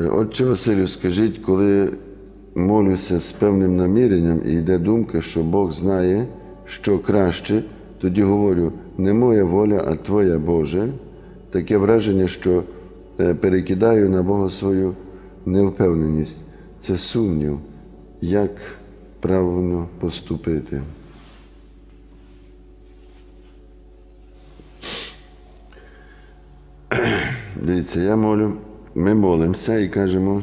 Е, Отче Василю, скажіть, коли молюся з певним наміренням і йде думка, що Бог знає, що краще, тоді говорю, не моя воля, а Твоя Боже. Таке враження, що е, перекидаю на Бога свою невпевненість. Це сумнів, як правильно поступити. Дивіться, я молю, ми молимося і кажемо,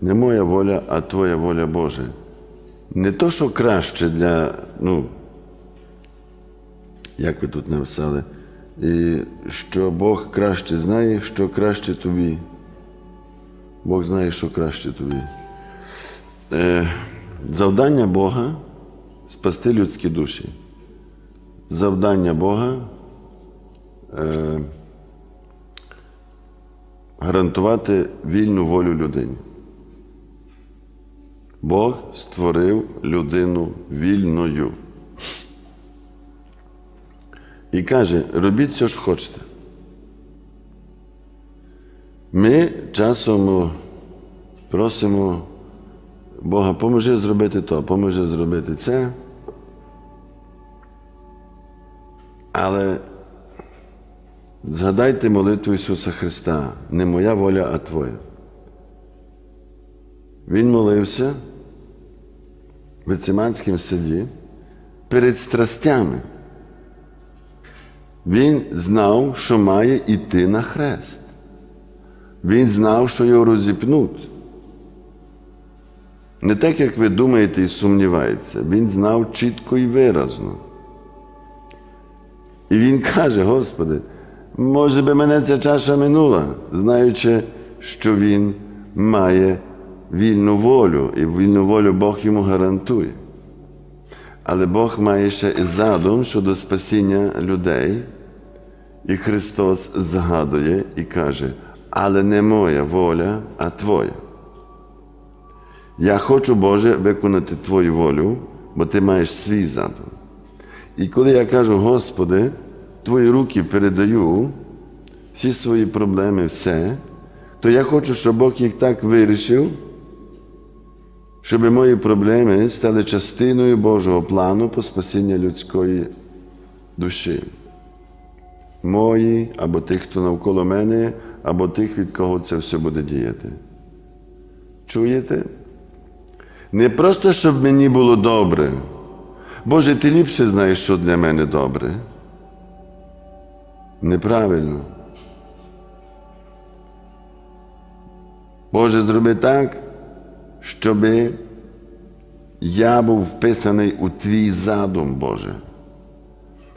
не моя воля, а Твоя воля Боже. Не то, що краще для, ну, як ви тут написали, і що Бог краще знає, що краще тобі. Бог знає, що краще тобі. Е, завдання Бога спасти людські душі. Завдання Бога е, гарантувати вільну волю людині. Бог створив людину вільною. І каже, робіть що хочете. Ми часом просимо Бога, поможи зробити то, поможи зробити це. Але згадайте молитву Ісуса Христа, не моя воля, а Твоя. Він молився в Гециманському саді перед страстями. Він знав, що має йти на хрест. Він знав, що його розіпнуть. Не так, як ви думаєте і сумніваєтеся. Він знав чітко і виразно. І він каже, Господи, може би мене ця чаша минула, знаючи, що він має вільну волю, і вільну волю Бог йому гарантує. Але Бог має ще і задум щодо спасіння людей, і Христос згадує і каже, але не моя воля, а Твоя. Я хочу, Боже, виконати Твою волю, бо Ти маєш свій задум. І коли я кажу, Господи, Твої руки передаю всі свої проблеми, все, то я хочу, щоб Бог їх так вирішив, щоб мої проблеми стали частиною Божого плану по спасіння людської душі. Мої або тих, хто навколо мене, або тих, від кого це все буде діяти. Чуєте? Не просто, щоб мені було добре. Боже, ти ліпше знаєш, що для мене добре. Неправильно. Боже, зроби так, щоб я був вписаний у твій задум, Боже.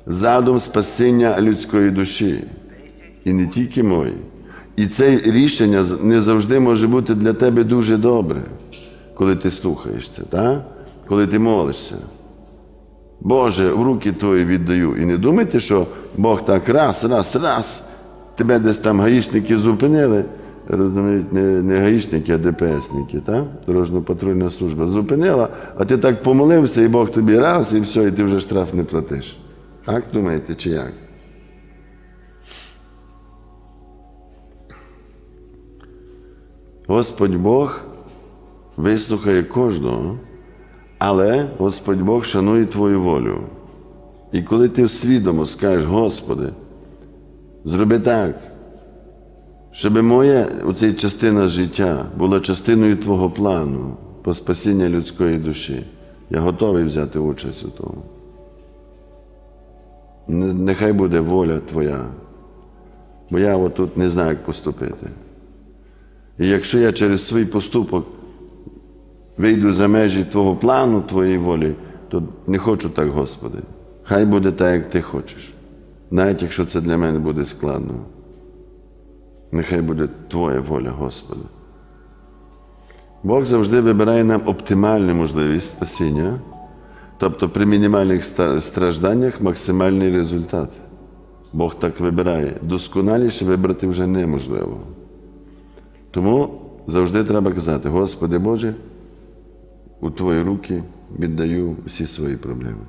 Задум спасіння людської душі. І не тільки мої. І це рішення не завжди може бути для тебе дуже добре, коли ти слухаєш це, так? коли ти молишся. Боже, в руки твої віддаю. І не думайте, що Бог так раз, раз, раз, тебе десь там гаїшники зупинили. Розуміють, не, не гаїшники, а ДПСники, так? Дорожньо-патрульна служба зупинила, а ти так помолився, і Бог тобі раз, і все, і ти вже штраф не платиш. Так думаєте, чи як? Господь Бог вислухає кожного, але Господь Бог шанує твою волю. І коли ти свідомо скажеш, Господи, зроби так, щоб моя оця частина життя була частиною Твого плану по спасіння людської душі, я готовий взяти участь у тому. Нехай буде воля Твоя, бо я отут не знаю, як поступити. І якщо я через свій поступок вийду за межі Твого плану, Твоєї волі, то не хочу так, Господи. Хай буде так, як Ти хочеш. Навіть якщо це для мене буде складно. Нехай буде Твоя воля, Господи. Бог завжди вибирає нам оптимальну можливість спасіння, тобто при мінімальних стражданнях максимальний результат. Бог так вибирає. Досконаліше вибрати вже неможливо. Тому завжди треба казати, Господи Боже, у Твої руки віддаю всі свої проблеми.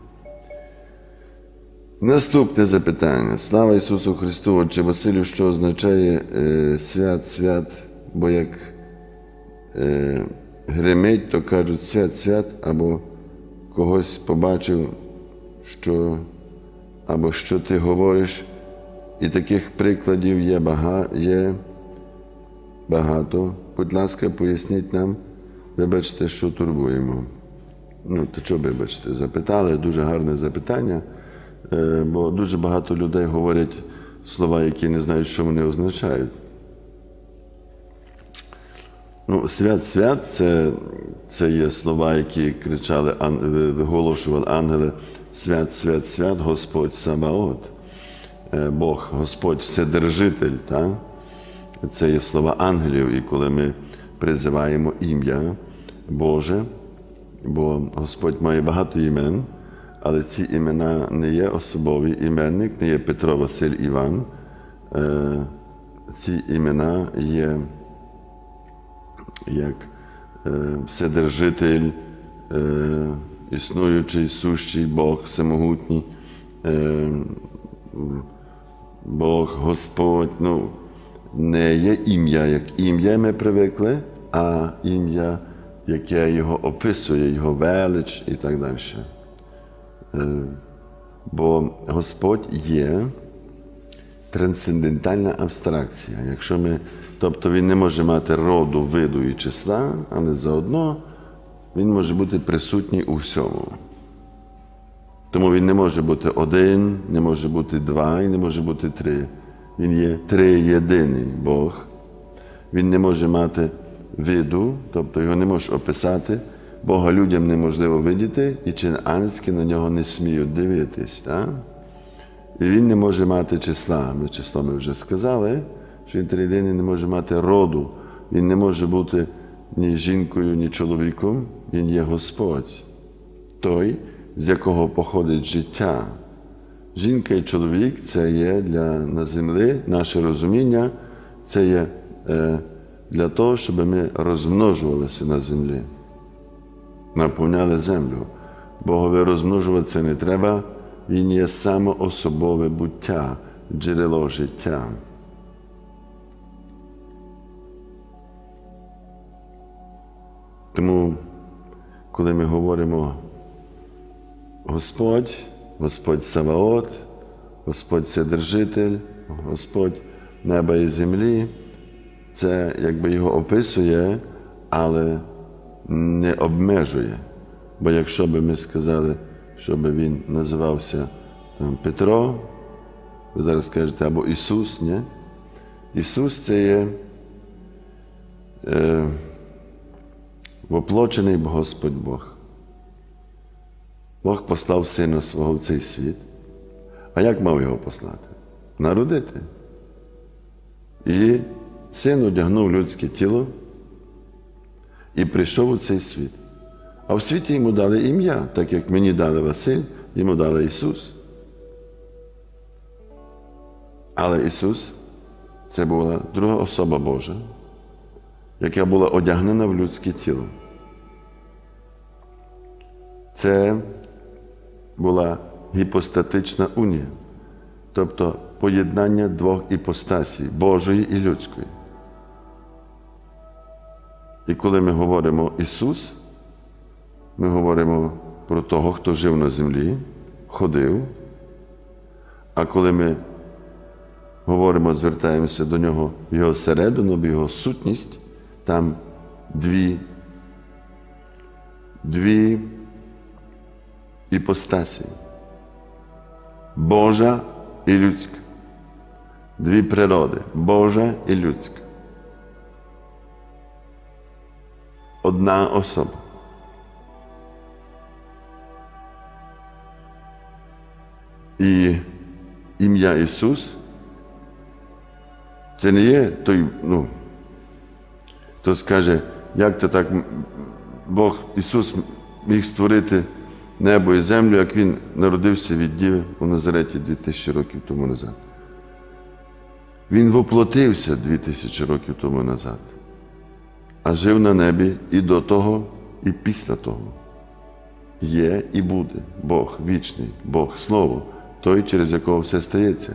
Наступне запитання. Слава Ісусу Христу, Отче Василю, що означає е, свят, свят, бо як е, гримить, то кажуть свят, свят, або когось побачив, що або що ти говориш. І таких прикладів є багато. Є багато. Будь ласка, поясніть нам, вибачте, що турбуємо. Ну, то що вибачте, запитали, дуже гарне запитання, е, бо дуже багато людей говорять слова, які не знають, що вони означають. Ну, свят, свят це, це є слова, які кричали, виголошували ангели. Свят, свят, свят, Господь Сабаот. Е, Бог, Господь Вседержитель. Так? Це є слова ангелів, і коли ми призиваємо ім'я Боже, бо Господь має багато імен, але ці імена не є особовий іменник, не є Петро, Василь, Іван. Е, Ці імена є як е, Вседержитель, е, існуючий, сущий Бог, всемогутній, Бог, Господь. Ну, не є ім'я, як ім'я ми привикли, а ім'я, яке його описує, його велич і так далі. Е, Бо Господь є трансцендентальна абстракція. Якщо ми, тобто він не може мати роду, виду і числа, але заодно він може бути присутній у всьому. Тому він не може бути один, не може бути два і не може бути три. Він є триєдиний Бог. Він не може мати виду, тобто його не можеш описати. Бога людям неможливо видіти, і чи ангельські на нього не сміють дивитись. Так? І він не може мати числа. Ми число ми вже сказали, що він триєдиний не може мати роду. Він не може бути ні жінкою, ні чоловіком. Він є Господь, той, з якого походить життя. Жінка і чоловік це є для на землі, наше розуміння, це є е, для того, щоб ми розмножувалися на землі, наповняли землю. Богові розмножуватися не треба, він є самоособове буття, джерело життя. Тому, коли ми говоримо Господь, Господь Саваот, Господь Вседержитель, Господь неба і землі, це якби його описує, але не обмежує. Бо якщо би ми сказали, щоб він називався там, Петро, ви зараз кажете, або Ісус, ні? Ісус це є е, воплочений Господь Бог. Бог послав Сина свого в цей світ. А як мав його послати? Народити. І син одягнув людське тіло і прийшов у цей світ. А в світі йому дали ім'я, так як мені дали Василь, йому дали Ісус. Але Ісус це була друга особа Божа, яка була одягнена в людське тіло. Це була гіпостатична унія, тобто поєднання двох іпостасій Божої і людської. І коли ми говоримо Ісус, ми говоримо про того, хто жив на землі, ходив. А коли ми говоримо, звертаємося до нього в його середину, в його сутність, там дві, дві іпостасі. Божа і людська. Дві природи Божа і людська. Одна особа. І ім'я Ісус це не є той, ну, хто скаже, як це так Бог Ісус міг створити небо і землю, як Він народився від Діви у Назареті 2000 років тому назад. Він воплотився 2000 років тому назад, а жив на небі і до того, і після того. Є і буде Бог вічний, Бог Слово, той, через якого все стається.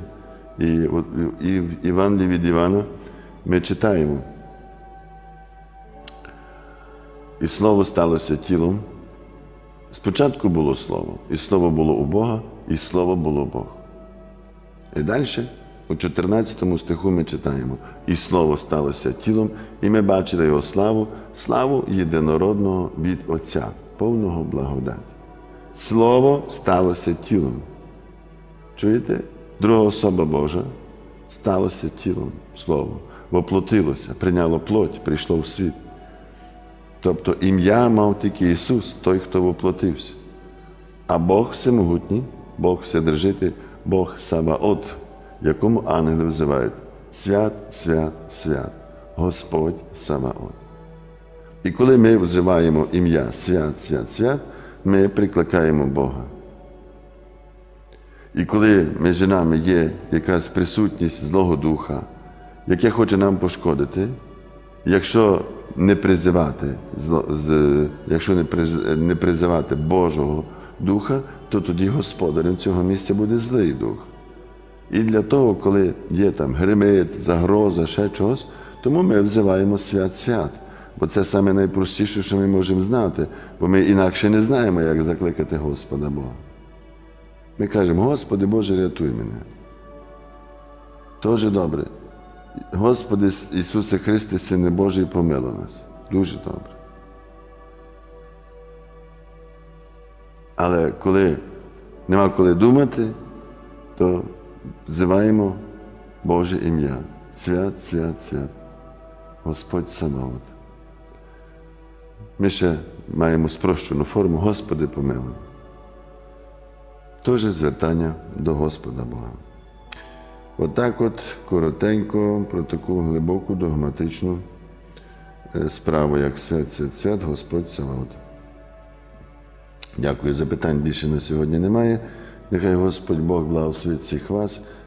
І, от, і в Івангелії від Івана ми читаємо. і Слово сталося тілом. Спочатку було Слово, і Слово було у Бога, і Слово було Бог. І далі, у 14 стиху ми читаємо: і Слово сталося тілом, і ми бачили Його славу, славу єдинородного від Отця, повного благодаті. Слово сталося тілом. Чуєте? Друга особа Божа сталося тілом, Слово, воплотилося, прийняло плоть, прийшло в світ. Тобто ім'я мав тільки Ісус, той, хто воплотився. А Бог всемогутній, Бог Вседержитель, Бог Саваот, якому ангели взивають свят, свят, свят, Господь Саваот. І коли ми взиваємо ім'я свят, свят, свят, ми прикликаємо Бога. І коли між нами є якась присутність Злого Духа, яке хоче нам пошкодити, якщо не призивати, якщо не призивати Божого Духа, то тоді господарем цього місця буде злий дух. І для того, коли є там гримит, загроза, ще чогось, тому ми взиваємо свят-свят. Бо це саме найпростіше, що ми можемо знати, бо ми інакше не знаємо, як закликати Господа Бога. Ми кажемо, Господи Боже, рятуй мене. Дуже добре. Господи Ісусе Христе, Сине Божий, помилуй нас. Дуже добре. Але коли нема коли думати, то взиваємо Боже ім'я. Свят, свят, свят. Господь Саваот. Ми ще маємо спрощену форму Господи помилуй. Теж звертання до Господа Бога. Отак от коротенько про таку глибоку догматичну е, справу, як свят, свят, свят, Господь Саваот. Дякую. Запитань більше на сьогодні немає. Нехай Господь Бог благословить всіх вас.